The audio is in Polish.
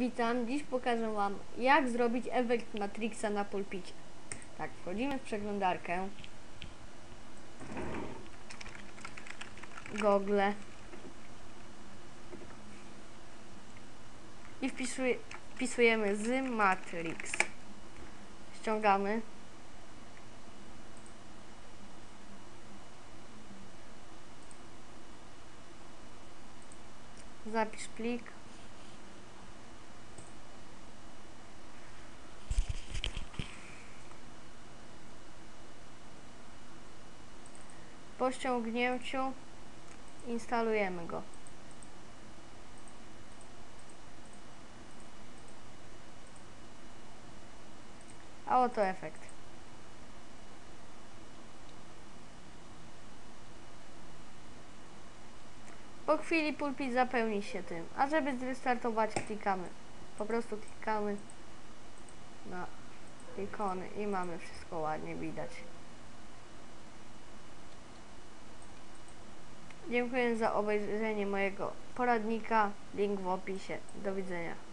Witam, dziś pokażę Wam jak zrobić efekt Matrixa na pulpicie. Tak, wchodzimy w przeglądarkę. Google. I wpisuj, wpisujemy z Matrix. Ściągamy. Zapisz plik. Po ściągnięciu instalujemy go. A oto efekt. Po chwili pulpit zapełni się tym, a żeby zrestartować klikamy. Po prostu klikamy na ikony i mamy wszystko ładnie widać. Dziękuję za obejrzenie mojego poradnika. Link w opisie. Do widzenia.